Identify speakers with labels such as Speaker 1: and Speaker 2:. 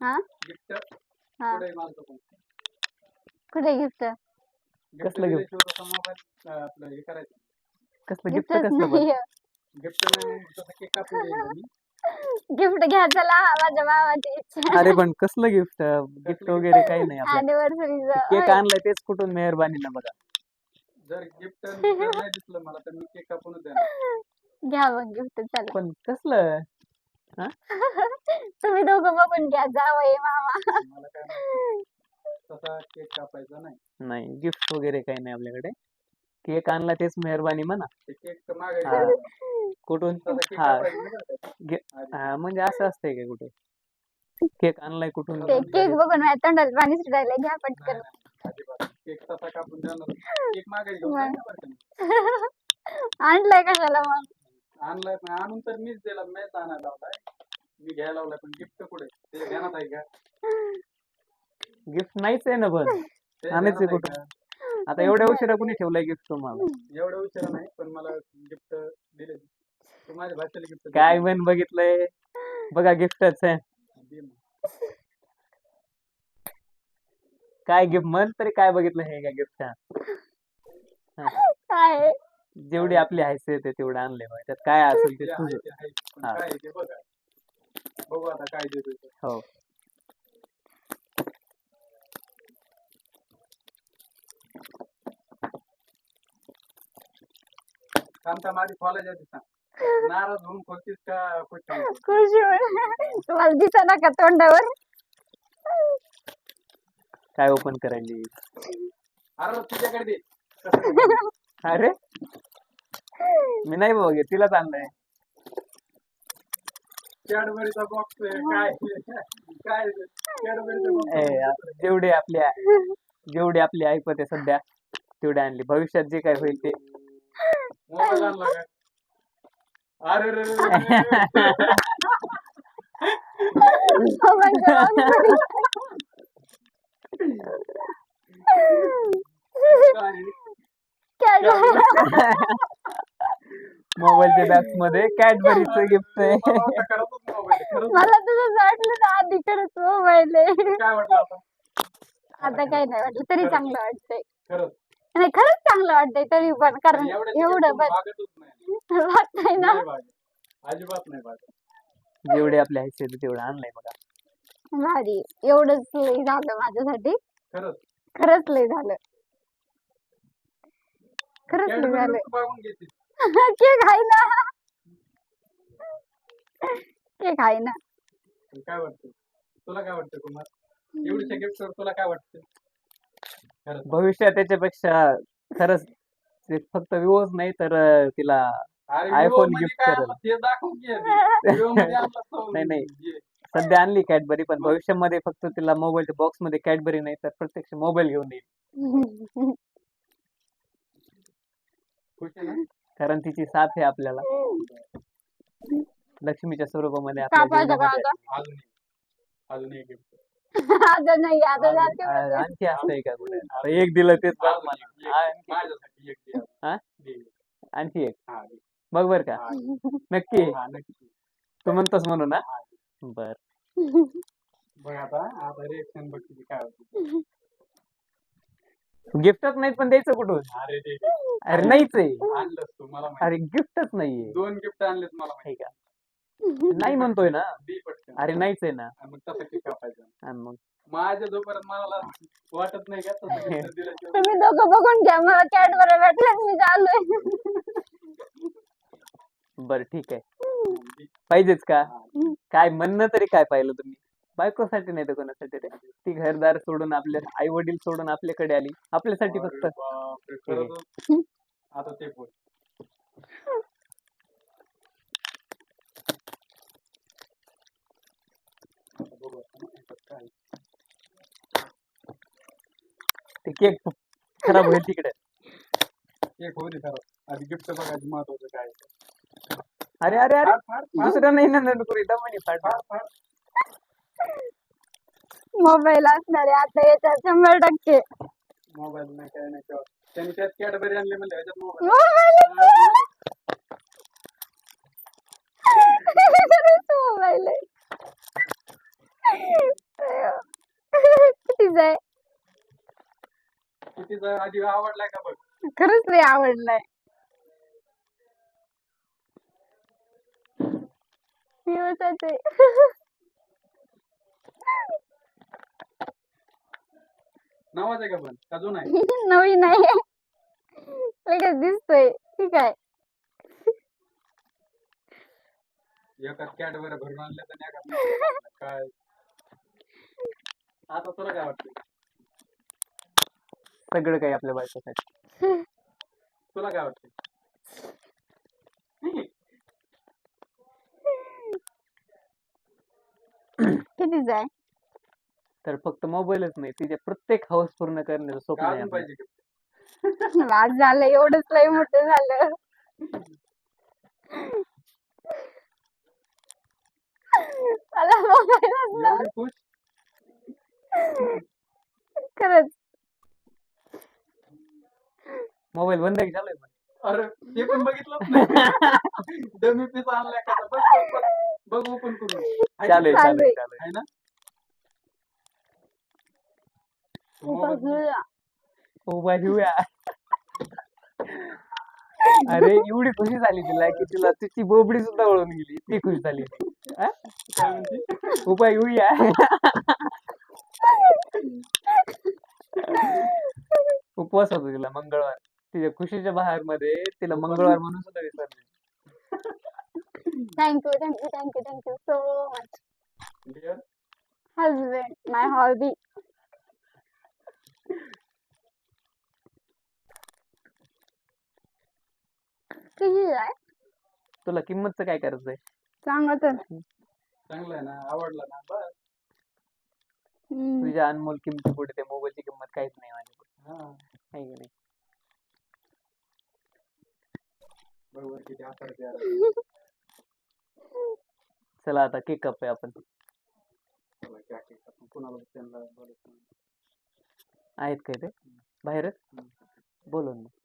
Speaker 1: हा?
Speaker 2: गिफ्ट
Speaker 1: हा.
Speaker 2: पुढे मारतो पण?
Speaker 1: कुठे गिफ्ट
Speaker 2: गिफ्ट
Speaker 3: कसलं
Speaker 2: हे करायचं.
Speaker 3: कसलं गिफ्ट कसलं पण?
Speaker 2: गिफ्ट.
Speaker 1: गिफ्ट घ्या चला माझ्या मामाची इच्छा.
Speaker 3: अरे पण कसलं गिफ्ट गिफ्ट वगैरे काही नाही आपलं. केक
Speaker 1: अॅनिव्हर्सरीचं
Speaker 3: आणलाय तेच कुठून मेहरबानी ना बघा.
Speaker 2: जर गिफ्ट नाही दिसलं मला तर मी केक कापूनच देणार.
Speaker 1: घ्या मग गिफ्ट चला.
Speaker 3: पण कसलं?
Speaker 1: तुम्ही दोघं बघून घ्या जावई मामा.
Speaker 2: मला काय माहिती. तसा केक कापायचा नाही.
Speaker 3: नाही गिफ्ट वगैरे काही नाही आपल्याकडे. केक आणला तेच मेहरबानी म्हणा.
Speaker 2: ते केक
Speaker 3: हा.
Speaker 2: मागायचं
Speaker 3: कुठून?
Speaker 2: तसा केक
Speaker 3: हा.
Speaker 2: कापायचा नाही बरं का.
Speaker 3: गे-
Speaker 2: आधी.
Speaker 3: हा म्हणजे असं असतंय का कुठे? केक आणलाय कुठून?
Speaker 1: ते केक बघून माझ्या तोंडाला पाणी सुटायला घ्या
Speaker 2: नाही,
Speaker 1: पटकन
Speaker 2: नाही, अजिबात. केक तसा कापून देणार केक बरं का.
Speaker 1: आणलाय कशाला मग?
Speaker 2: आणलाय पण आणून तर मीच दिला मीच आणायला लावलाय. मी घ्यायला लावलाय पण गिफ्ट कुठे? ते ध्यानात आहे का?
Speaker 3: गिफ्ट नाहीच आहे ना पण.
Speaker 2: ते
Speaker 3: आणायचं
Speaker 2: ध्यानात आहे
Speaker 3: कुठं?
Speaker 2: का?
Speaker 3: आता एवढ्या उशिरा कुणी ठेवलाय गिफ्ट तुम्हाला?
Speaker 2: एवढं उशिरा नाही पण मला गिफ्ट दिले. तू माझ्या भाषेला गिफ्ट
Speaker 3: काय म्हण बघितलंय? बघा गिफ्टच आहे. काय गिफ्ट म्हण तरी काय बघितलं हे का गिफ्ट
Speaker 1: काय?
Speaker 3: जेवढी आपली हैसियत आहे तेवढं आणलंय बघ त्यात काय असेल ते तुझं. हा.
Speaker 2: बघा. बघू आता काय देतो ते.
Speaker 3: हो.
Speaker 2: आधी सांग नाराज होऊन खोलतीस का खुश होऊन?
Speaker 1: खुश होऊन तुम्हाला दिसा ना का तोंडावर?
Speaker 3: काय ओपन करायली?
Speaker 2: अरे तुझ्याकडे दे. कसं बघ.
Speaker 3: अरे? मी नाही बघ तिलाच आणलंय
Speaker 2: कॅडबरीचा बॉक्स आहे काय काय कॅडबरीचा
Speaker 3: ए, जेवढे आपल्या जेवढी आपली आहे सध्या तेवढी आणली भविष्यात जे काय होईल ते
Speaker 2: मोबाईल आणला का अरे रे रे रे रे रे.
Speaker 1: My God.
Speaker 2: काय?
Speaker 1: काय झालं?
Speaker 3: मोबाईलच्या बॅग्समध्ये कॅडबरीचं गिफ्ट आहे.
Speaker 2: मला
Speaker 1: तुझं वाटलं ना आधी खरंच मोबाईल आहे.
Speaker 2: काय वाटलं आता?
Speaker 1: आता काही नाही वाटलं तरी चांगलं वाटतंय.
Speaker 2: खरंच.
Speaker 1: नाही खरंच चांगलं वाटतंय तरी पण कारण
Speaker 2: एवढ्या
Speaker 1: एवढं बस
Speaker 2: नाही.
Speaker 1: वाटतंय ना.
Speaker 2: नाही. अजिबात नाही
Speaker 3: जेवढे आपली हैसियत आहे तेवढं आणलंय बघा.
Speaker 1: भारी. एवढंच लय झालं माझ्यासाठी.
Speaker 2: खरंच.
Speaker 1: खरंच लय झालं. खरंच लय झालं.
Speaker 2: घेते
Speaker 1: केक आहे ना केक आहे ना
Speaker 2: काय वाटतं तुला काय वाटतं कुमार गिफ्ट तुला काय वाटतं खरंच
Speaker 3: भविष्यात त्याच्यापेक्षा खरंच ते फक्त विवोच नाही तर तिला
Speaker 2: अरे मध्ये
Speaker 3: gift
Speaker 2: काय
Speaker 3: करेल.
Speaker 2: आणलं ते दाखव की आधी. Vivo मध्ये आणलं तो
Speaker 3: नाही, नाही.
Speaker 2: जे.
Speaker 3: सध्या आणली कॅडबरी पण भविष्यामध्ये फक्त तिला मोबाईलच्या बॉक्समध्ये कॅडबरी नाही तर प्रत्यक्ष मोबाईल घेऊन येईल
Speaker 2: खुश आहे ना?
Speaker 3: कारण तिची साथ आहे आपल्याला लक्ष्मीच्या स्वरूपामध्ये आपल्या
Speaker 1: कापायचं का
Speaker 3: जीवनामध्ये
Speaker 1: आता
Speaker 2: अजून एक अजून एक gift.
Speaker 1: आता नाही आता
Speaker 2: अजून-
Speaker 1: जाते
Speaker 3: आ-
Speaker 1: म्हणजे.
Speaker 3: आणखी असतंय का कुठे आता एक दिलं तेच बघ
Speaker 2: अजून
Speaker 3: मला.
Speaker 2: एक- एक.
Speaker 3: आणखी-
Speaker 2: माझ्यासाठी एक दे.
Speaker 3: हा?
Speaker 2: दे.
Speaker 3: आणखी एक
Speaker 2: हा, दे.
Speaker 3: बघ बर का
Speaker 2: हा,
Speaker 3: नक्की
Speaker 2: हा, नक्की.
Speaker 3: तू म्हणतोस म्हणून ना बर
Speaker 2: बघ आता आता रिएक्शन बघ किती काय होतं.
Speaker 3: गिफ्टच नाही पण द्यायचं कुठून?
Speaker 2: अरे.
Speaker 3: अरे नाहीच आहे.
Speaker 2: आणलंस तू मला माहिती.
Speaker 3: अरे गिफ्टच नाहीये.
Speaker 2: दोन गिफ्ट आणलेत मला माहिती.
Speaker 3: आहे. का नाही म्हणतोय ना.
Speaker 2: दे पटकन.
Speaker 3: अरे नाहीच आहे ना.
Speaker 2: आणि मग तसं केक कापायचं
Speaker 3: आणि मग.
Speaker 2: माझ्या जोपर्यंत मला वाटत नाही का तसं gift दिल्याशिवाय
Speaker 1: तुम्ही दोघं बघून घ्या मला कॅट बरं भेटलं मी चाललोय
Speaker 3: बर ठीक आहे. पाहिजेच का? काय म्हणणं तरी काय पाहिलं तुम्ही? बायकोसाठी नाही तर कोणासाठी रे ती घरदार सोडून आपल्या आई वडील सोडून आपल्याकडे आली आपल्यासाठी
Speaker 2: अरे
Speaker 3: फक्त
Speaker 2: बापरे, खरंच. आता ते बोल आता बघू आता ना, याच्यात काय आहे.
Speaker 3: ते केक खराब होईल तिकडे
Speaker 2: एक होते खरं आधी गिफ्ट बघायचं महत्वाचं काय आहे.
Speaker 3: अरे अरे अरे
Speaker 2: फाड, फाड, फाड,
Speaker 3: दुसरं नाही ना नंदपुरी दमणी फाट
Speaker 2: फाड, फाड.
Speaker 1: मोबाईल असणारे आता येतात शंभर टक्के.
Speaker 2: मोबाईल नाही काय नाही तेव्हा. त्यांनी त्यात कॅडबरी आणले म्हणजे ह्याच्यात मोबाईल.
Speaker 1: मोबाईल मोबाईल कितीचा आहे?
Speaker 2: कितीचा आधी आवडलाय का बघ?
Speaker 1: खरंच रे आवडलाय. दिवसाच
Speaker 2: नावाच आहे का पण? का जुना आहे?
Speaker 1: नवीन आहे. लगेच दिसतोय. ठीक आहे.
Speaker 2: एकाच कॅडबऱ्या भरून आणल्या तर. काय? आता तुला काय वाटतं?
Speaker 3: सगळं काही आपल्या बायकोसाठी.
Speaker 2: तुला काय वाटतं?
Speaker 1: कितीचा आहे?
Speaker 3: तर फक्त मोबाईलच नाही तिचे प्रत्येक हौस पूर्ण करण्याचं स्वप्न
Speaker 2: का
Speaker 3: आहे
Speaker 2: अजून
Speaker 3: आपलं.
Speaker 2: पाहिजे
Speaker 1: आज झालं एवढंच लय मोठं झालं मला मोबाईल
Speaker 2: एवढी खुश
Speaker 1: खरंच
Speaker 3: मोबाईल बंद की पण?
Speaker 2: अरे ते पण बघितलंच नाही डमी पीस आणलाय का बघ बघ बघ बघ ओपन करून आहे
Speaker 3: चालू आहे
Speaker 2: ना?
Speaker 3: चालू आहे चालू आहे
Speaker 2: आहे ना
Speaker 1: जुळला.
Speaker 3: उभा घेऊया. अरे एवढी खुशी झाली तिला की तिला तिची बोबडी सुद्धा वळून गेली. ती खुश झाली. हा? उभा घेऊया. उपवास होता तिला मंगळवार. तिच्या खुशीच्या बहारमध्ये तिला मंगळवार म्हणून सुद्धा विसरले.
Speaker 1: Thank you thank you thank you thank you so much husband my hobby किती आहे?
Speaker 3: तुला किंमतचं काय करायचंय?
Speaker 1: सांगा तर.
Speaker 2: चांगलं आहे ना आवडला ना बस.
Speaker 1: हम्म.
Speaker 3: तुझ्या अनमोल किमती पुढे त्या मोबाईलची किंमत काहीच नाही माझ्या
Speaker 2: हा.
Speaker 3: आहे की नाही?
Speaker 2: बरोबर किती आकार द्या.
Speaker 3: चला आता केक कापूया आपण.
Speaker 2: कुणाला त्यांना नाही.
Speaker 3: आहेत काय ते? बाहेरच? बोलून मग.